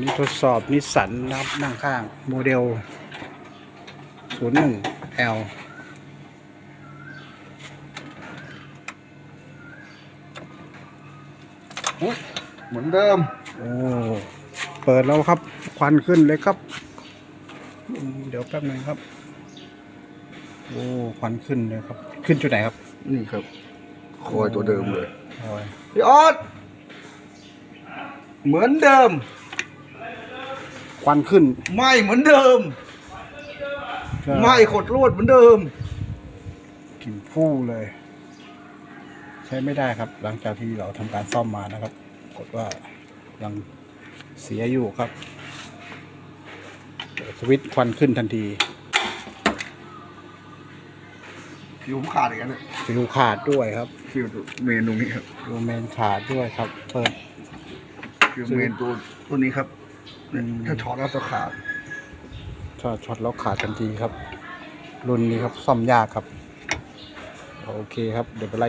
วันนี้ทดสอบนิสสันนะครับนั่งข้าง โมเดล 01L เหมือนเดิม โอ้ เปิดแล้วครับ ควันขึ้นเลยครับอืมเดี๋ยวแป๊บหนึงครับ โอ้ ควันขึ้นเลยครับ ขึ้นจุดไหนครับ นี่ครับ คอยตัวเดิมเลยโอ้ยพี่ออสเหมือนเดิม ควันขึ้นไม่เหมือนเดิมก็ไม่ขดลวดเหมือนเดิม กลิ่นฟู่เลย ใช้ไม่ได้ครับ หลังจากที่เราทำการซ่อมมานะครับปรากฏว่ายังเสียอยู่ครับเปิดสวิตช์ควันขึ้นทันที ผิวผมขาดอีกแล้วเนี่ยฟิวขาดด้วยครับฟิวเมนตรงนี้ครับดูเมนขาดด้วยครับ เปิดฟิวเมนตัวตัวนี้ครับ เนี่ยอืมถ้าถอดแล้วจะขาดถ้าช็อตแล้วขาดทันทีครับ รุ่นนี้ครับซ่อมยากครับ โอเคครับ เดี๋ยวไปไล่